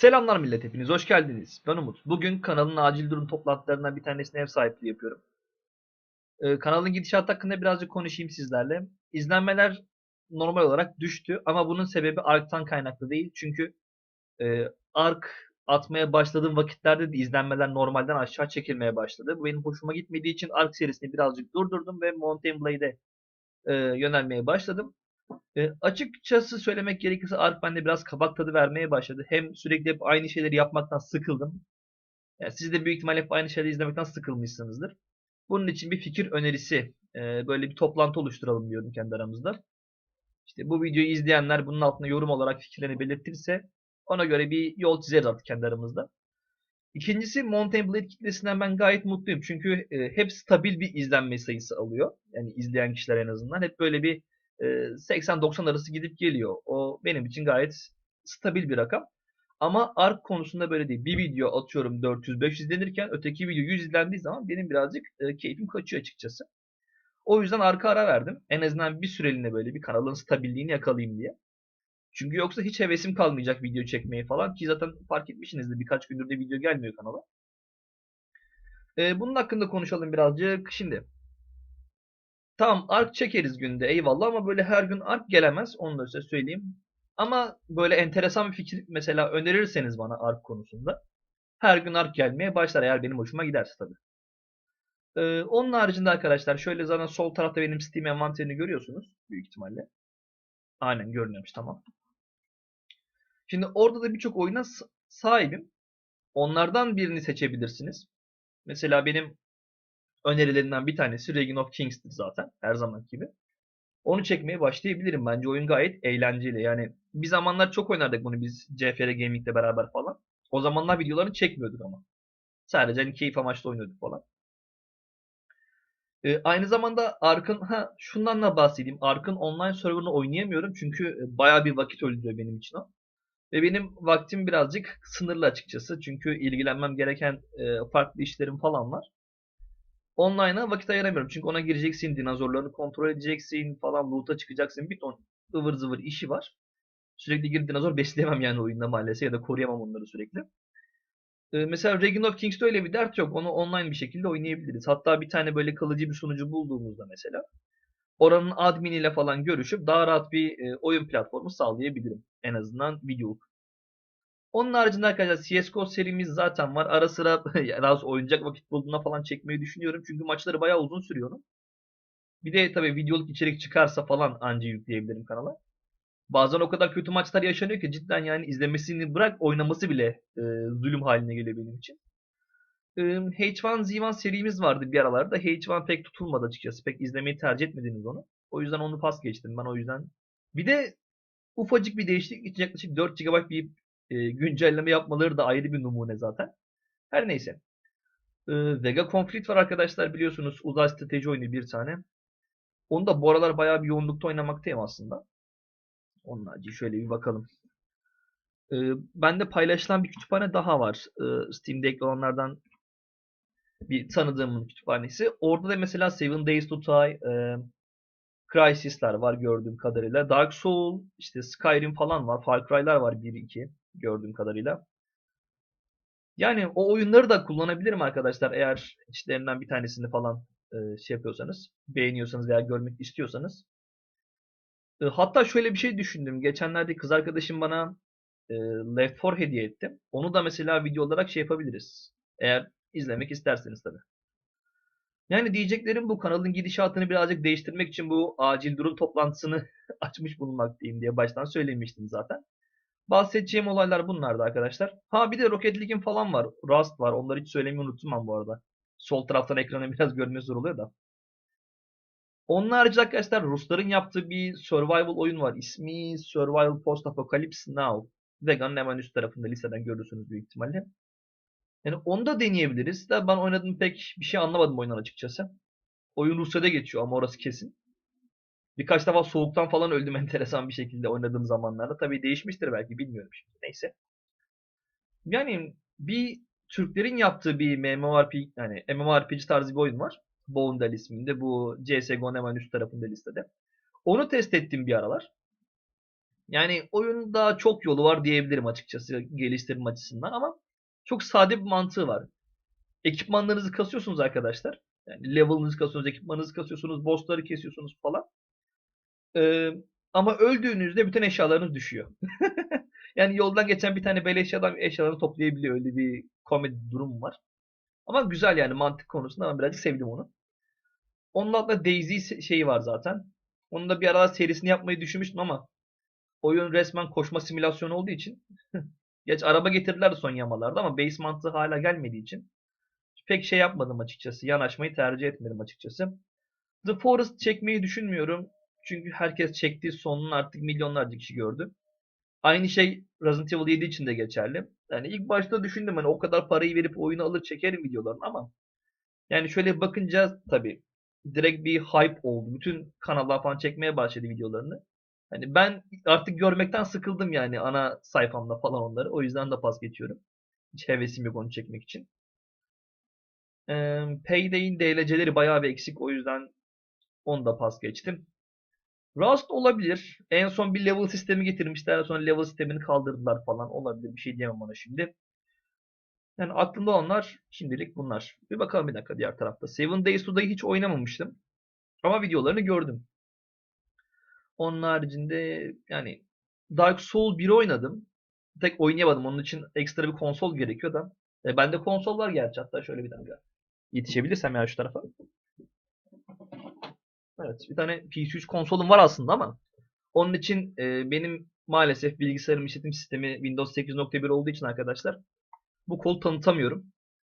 Selamlar millet hepiniz hoş geldiniz. Ben Umut. Bugün kanalın acil durum toplantılarından bir tanesine ev sahipliği yapıyorum. Ee, kanalın gidişatı hakkında birazcık konuşayım sizlerle. İzlenmeler normal olarak düştü ama bunun sebebi ARK'tan kaynaklı değil. Çünkü e, ARK atmaya başladığım vakitlerde de izlenmeler normalden aşağı çekilmeye başladı. Bu benim hoşuma gitmediği için ARK serisini birazcık durdurdum ve Mountain Blade'e e, yönelmeye başladım. E, açıkçası söylemek gerekirse Ark bende biraz kabak tadı vermeye başladı. Hem sürekli hep aynı şeyleri yapmaktan sıkıldım. Yani siz de büyük ihtimalle hep aynı şeyleri izlemekten sıkılmışsınızdır. Bunun için bir fikir önerisi, e, böyle bir toplantı oluşturalım diyorum kendi aramızda. İşte bu videoyu izleyenler bunun altına yorum olarak fikirlerini belirtirse ona göre bir yol çizeriz artık kendi aramızda. İkincisi Mountain Blade kitlesinden ben gayet mutluyum. Çünkü e, hep stabil bir izlenme sayısı alıyor. Yani izleyen kişiler en azından. Hep böyle bir 80-90 arası gidip geliyor. O benim için gayet stabil bir rakam. Ama ARK konusunda böyle değil. Bir video atıyorum 400-500 izlenirken öteki video 100 izlendiği zaman benim birazcık keyfim kaçıyor açıkçası. O yüzden arka ara verdim. En azından bir süreliğine böyle bir kanalın stabilliğini yakalayayım diye. Çünkü yoksa hiç hevesim kalmayacak video çekmeye falan. Ki zaten fark etmişsinizdir birkaç gündür de video gelmiyor kanala. Bunun hakkında konuşalım birazcık. Şimdi Tamam ark çekeriz günde eyvallah ama böyle her gün ark gelemez. Onu da size söyleyeyim. Ama böyle enteresan bir fikir mesela önerirseniz bana ark konusunda her gün ark gelmeye başlar eğer benim hoşuma giderse tabii. Ee, onun haricinde arkadaşlar şöyle zaten sol tarafta benim Steam envanterini görüyorsunuz büyük ihtimalle. Aynen görünüyormuş tamam. Şimdi orada da birçok oyuna sahibim. Onlardan birini seçebilirsiniz. Mesela benim önerilerinden bir tanesi Reign of Kings'tir zaten her zaman gibi. Onu çekmeye başlayabilirim. Bence oyun gayet eğlenceli. Yani bir zamanlar çok oynardık bunu biz CFR Gaming'le beraber falan. O zamanlar videolarını çekmiyorduk ama. Sadece hani keyif amaçlı oynuyorduk falan. Ee, aynı zamanda Ark'ın ha şundan da bahsedeyim. Ark'ın online serverını oynayamıyorum çünkü e, baya bir vakit öldürüyor benim için o. Ve benim vaktim birazcık sınırlı açıkçası. Çünkü ilgilenmem gereken e, farklı işlerim falan var. Online'a vakit ayıramıyorum. Çünkü ona gireceksin, dinozorlarını kontrol edeceksin falan, loot'a çıkacaksın. Bir ton ıvır zıvır işi var. Sürekli girip dinozor besleyemem yani oyunda maalesef ya da koruyamam onları sürekli. Ee, mesela Reign of Kings'te öyle bir dert yok. Onu online bir şekilde oynayabiliriz. Hatta bir tane böyle kalıcı bir sunucu bulduğumuzda mesela oranın admin ile falan görüşüp daha rahat bir e, oyun platformu sağlayabilirim. En azından videoluk. Onun haricinde arkadaşlar CSGO serimiz zaten var. Ara sıra daha oyuncak vakit bulduğuna falan çekmeyi düşünüyorum. Çünkü maçları bayağı uzun sürüyor. Bir de tabii videoluk içerik çıkarsa falan anca yükleyebilirim kanala. Bazen o kadar kötü maçlar yaşanıyor ki cidden yani izlemesini bırak oynaması bile e, zulüm haline geliyor benim için. E, H1Z1 serimiz vardı bir aralarda. H1 pek tutulmadı açıkçası. Pek izlemeyi tercih etmediniz onu. O yüzden onu pas geçtim ben o yüzden. Bir de ufacık bir değişiklik için yaklaşık 4 GB bir güncelleme yapmaları da ayrı bir numune zaten. Her neyse. Vega Conflict var arkadaşlar biliyorsunuz uzay strateji oyunu bir tane. Onu da bu aralar bayağı bir yoğunlukta oynamaktayım aslında. Onun harici şöyle bir bakalım. E, bende paylaşılan bir kütüphane daha var. E, Steam'de ekli olanlardan bir tanıdığımın kütüphanesi. Orada da mesela Seven Days to Die, e, Crysis'ler var gördüğüm kadarıyla. Dark Soul, işte Skyrim falan var. Far Cry'lar var 1-2 gördüğüm kadarıyla. Yani o oyunları da kullanabilirim arkadaşlar eğer içlerinden bir tanesini falan e, şey yapıyorsanız, beğeniyorsanız veya görmek istiyorsanız. E, hatta şöyle bir şey düşündüm. Geçenlerde kız arkadaşım bana e, Left 4 hediye etti. Onu da mesela video olarak şey yapabiliriz. Eğer izlemek isterseniz tabii. Yani diyeceklerim bu kanalın gidişatını birazcık değiştirmek için bu acil durum toplantısını açmış bulunmaktayım diye baştan söylemiştim zaten. Bahsedeceğim olaylar bunlardı arkadaşlar. Ha bir de Rocket League'in falan var. Rust var. Onları hiç söylemeyi unuttum ben bu arada. Sol taraftan ekranı biraz görmesi zor oluyor da. Onun harici arkadaşlar Rusların yaptığı bir survival oyun var. İsmi Survival Post Apocalypse Now. Vegan'ın hemen üst tarafında listeden görürsünüz büyük ihtimalle. Yani onu da deneyebiliriz. De ben oynadım pek bir şey anlamadım oyundan açıkçası. Oyun Rusya'da geçiyor ama orası kesin. Birkaç defa soğuktan falan öldüm enteresan bir şekilde oynadığım zamanlarda. Tabii değişmiştir belki bilmiyorum şimdi. Neyse. Yani bir Türklerin yaptığı bir MMORPG yani MMORPG tarzı bir oyun var. Boundel isminde. Bu CSGO'nun hemen üst tarafında listede. Onu test ettim bir aralar. Yani oyun daha çok yolu var diyebilirim açıkçası geliştirme açısından ama çok sade bir mantığı var. Ekipmanlarınızı kasıyorsunuz arkadaşlar. Yani level'ınızı kasıyorsunuz, ekipmanınızı kasıyorsunuz, bossları kesiyorsunuz falan. Ama öldüğünüzde bütün eşyalarınız düşüyor. yani yoldan geçen bir tane beleş adam eşyalarını toplayabiliyor. Öyle bir komedi durum var. Ama güzel yani mantık konusunda ben birazcık sevdim onu. Onun altında Daisy şeyi var zaten. Onun da bir aralar serisini yapmayı düşünmüştüm ama oyun resmen koşma simülasyonu olduğu için Geç araba getirdiler son yamalarda ama base mantığı hala gelmediği için pek şey yapmadım açıkçası. Yanaşmayı tercih etmedim açıkçası. The Forest çekmeyi düşünmüyorum. Çünkü herkes çektiği sonunu artık milyonlarca kişi gördü. Aynı şey Resident Evil 7 için de geçerli. Yani ilk başta düşündüm hani o kadar parayı verip oyunu alır çekerim videolarını ama yani şöyle bakınca tabii direkt bir hype oldu. Bütün kanallar falan çekmeye başladı videolarını. Hani ben artık görmekten sıkıldım yani ana sayfamda falan onları. O yüzden de pas geçiyorum. Hiç hevesim yok onu çekmek için. Ee, Payday'in DLC'leri bayağı bir eksik. O yüzden onu da pas geçtim. Rust olabilir. En son bir level sistemi getirmişler. Sonra level sistemini kaldırdılar falan. Olabilir. Bir şey diyemem ona şimdi. Yani aklımda olanlar şimdilik bunlar. Bir bakalım bir dakika diğer tarafta. Seven Days to Die'yi hiç oynamamıştım. Ama videolarını gördüm. Onun haricinde yani Dark Souls 1 oynadım. Tek oynayamadım. Onun için ekstra bir konsol gerekiyor da. E, bende konsol var gerçi. Hatta şöyle bir dakika. Yetişebilirsem ya şu tarafa. Evet. Bir tane PS3 konsolum var aslında ama onun için e, benim maalesef bilgisayarım işletim sistemi Windows 8.1 olduğu için arkadaşlar bu kolu tanıtamıyorum.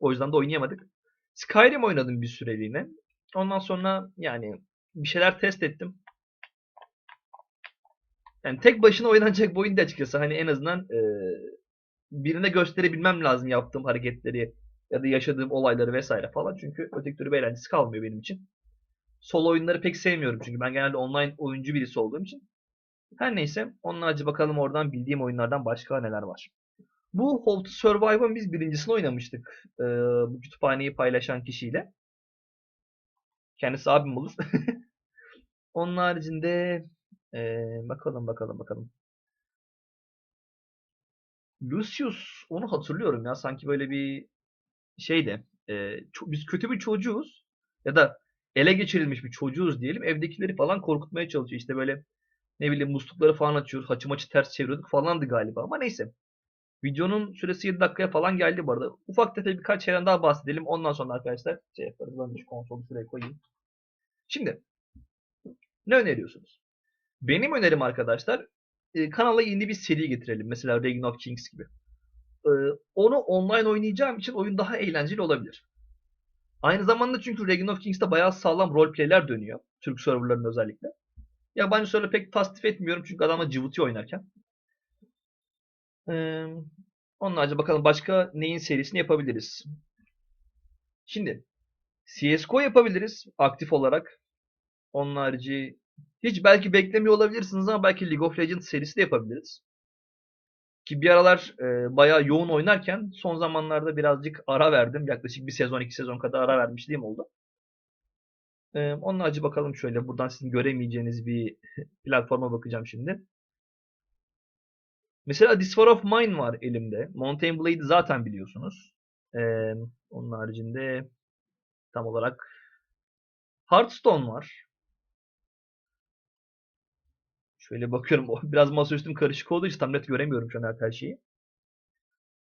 O yüzden de oynayamadık. Skyrim oynadım bir süreliğine. Ondan sonra yani bir şeyler test ettim. Yani tek başına oynanacak bir oyun da açıkçası. Hani en azından e, birine gösterebilmem lazım yaptığım hareketleri ya da yaşadığım olayları vesaire falan. Çünkü öteki türlü bir eğlencesi kalmıyor benim için. Solo oyunları pek sevmiyorum çünkü ben genelde online oyuncu birisi olduğum için. Her neyse onun harici bakalım oradan bildiğim oyunlardan başka neler var. Bu Hold to Survive'ın biz birincisini oynamıştık. Ee, bu kütüphaneyi paylaşan kişiyle. Kendisi abim olur. Onun haricinde ee, bakalım bakalım bakalım. Lucius onu hatırlıyorum ya sanki böyle bir şeyde e, biz kötü bir çocuğuz ya da ele geçirilmiş bir çocuğuz diyelim. Evdekileri falan korkutmaya çalışıyor. İşte böyle ne bileyim muslukları falan açıyoruz haçı maçı ters çeviriyorduk falandı galiba ama neyse. Videonun süresi 7 dakikaya falan geldi bu arada. Ufak tefek birkaç şeyden daha bahsedelim. Ondan sonra arkadaşlar şey yaparız. Ben şu konsolu şuraya koyayım. Şimdi ne öneriyorsunuz? Benim önerim arkadaşlar e, kanala yeni bir seri getirelim. Mesela Reign of Kings gibi. Ee, onu online oynayacağım için oyun daha eğlenceli olabilir. Aynı zamanda çünkü Reign of Kings'te bayağı sağlam roleplay'ler dönüyor. Türk serverlarında özellikle. Yabancı serverları pek tasvip etmiyorum çünkü adamla cıvıtıyor oynarken. Ee, onun harici bakalım başka neyin serisini yapabiliriz. Şimdi CSGO yapabiliriz aktif olarak. Onun harici hiç belki beklemiyor olabilirsiniz ama belki League of Legends serisi de yapabiliriz. Ki bir aralar e, bayağı yoğun oynarken son zamanlarda birazcık ara verdim. Yaklaşık bir sezon iki sezon kadar ara vermişliğim oldu. E, onun acı bakalım şöyle buradan sizin göremeyeceğiniz bir platforma bakacağım şimdi. Mesela This War of Mine var elimde. Mountain Blade'i zaten biliyorsunuz. E, onun haricinde tam olarak Hearthstone var. Şöyle bakıyorum. Biraz masaüstüm karışık olduğu için tam net göremiyorum şu an her şeyi.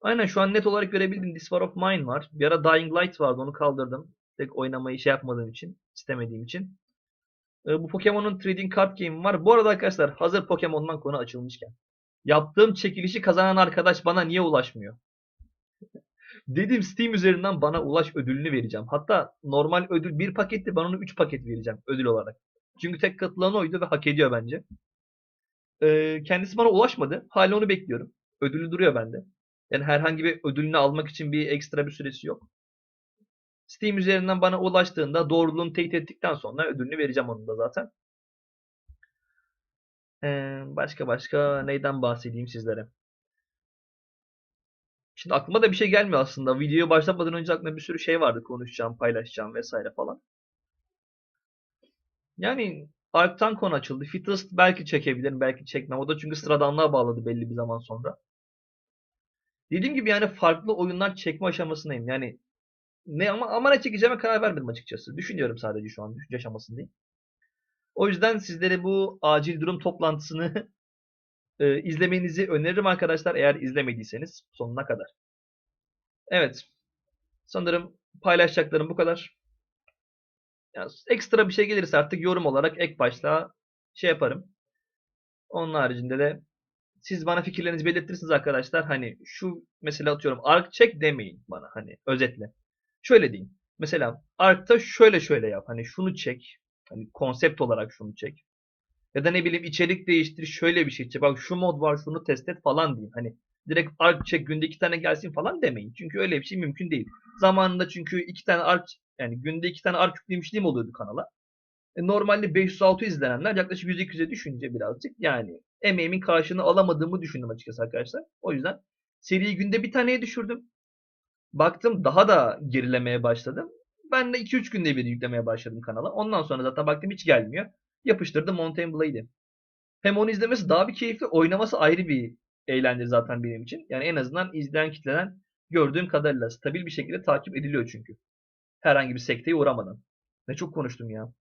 Aynen şu an net olarak görebildim. This War of Mine var. Bir ara Dying Light vardı. Onu kaldırdım. Tek oynamayı şey yapmadığım için. istemediğim için. Ee, bu Pokemon'un Trading Card Game var. Bu arada arkadaşlar hazır Pokemon'dan konu açılmışken. Yaptığım çekilişi kazanan arkadaş bana niye ulaşmıyor? Dedim Steam üzerinden bana ulaş ödülünü vereceğim. Hatta normal ödül bir paketti ben onu 3 paket vereceğim ödül olarak. Çünkü tek katılan oydu ve hak ediyor bence. Ee, kendisi bana ulaşmadı. Hala onu bekliyorum. Ödülü duruyor bende. Yani herhangi bir ödülünü almak için bir ekstra bir süresi yok. Steam üzerinden bana ulaştığında doğruluğunu teyit ettikten sonra ödülünü vereceğim onun da zaten. Ee, başka başka neyden bahsedeyim sizlere? Şimdi aklıma da bir şey gelmiyor aslında. Videoya başlamadan önce aklımda bir sürü şey vardı konuşacağım, paylaşacağım vesaire falan. Yani Ark'tan konu açıldı. Fittest belki çekebilirim, belki çekmem. O da çünkü sıradanlığa bağladı belli bir zaman sonra. Dediğim gibi yani farklı oyunlar çekme aşamasındayım. Yani ne ama ama ne çekeceğime karar vermedim açıkçası. Düşünüyorum sadece şu an. Düşünce aşamasındayım. O yüzden sizlere bu acil durum toplantısını e, izlemenizi öneririm arkadaşlar eğer izlemediyseniz sonuna kadar. Evet. Sanırım paylaşacaklarım bu kadar. Yani ekstra bir şey gelirse artık yorum olarak ek başlığa şey yaparım. Onun haricinde de siz bana fikirlerinizi belirtirsiniz arkadaşlar. Hani şu mesela atıyorum arc check demeyin bana hani özetle. Şöyle deyin. Mesela arc'ta şöyle şöyle yap. Hani şunu çek. Hani konsept olarak şunu çek. Ya da ne bileyim içerik değiştir şöyle bir şey çek. Bak şu mod var şunu test et falan deyin. Hani direkt arc check günde iki tane gelsin falan demeyin. Çünkü öyle bir şey mümkün değil. Zamanında çünkü iki tane arc yani günde iki tane arc yüklemişliğim oluyordu kanala. E, normalde 500-600 izlenenler yaklaşık 100-200'e düşünce birazcık yani emeğimin karşılığını alamadığımı düşündüm açıkçası arkadaşlar. O yüzden seriyi günde bir taneye düşürdüm. Baktım daha da gerilemeye başladım. Ben de 2-3 günde bir yüklemeye başladım kanala. Ondan sonra zaten baktım hiç gelmiyor. Yapıştırdım Mountain Blade'i. Hem onu izlemesi daha bir keyifli, oynaması ayrı bir eğlence zaten benim için. Yani en azından izleyen kitleden gördüğüm kadarıyla stabil bir şekilde takip ediliyor çünkü. Herhangi bir sekteye uğramadan. Ne çok konuştum ya.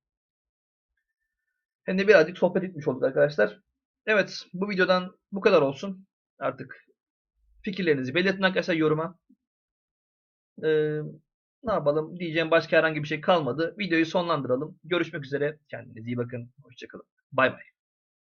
Hem de birazcık sohbet etmiş olduk arkadaşlar. Evet bu videodan bu kadar olsun. Artık fikirlerinizi belirtin arkadaşlar yoruma. Ee, ne yapalım diyeceğim başka herhangi bir şey kalmadı. Videoyu sonlandıralım. Görüşmek üzere. Kendinize iyi bakın. Hoşçakalın. Bay bay.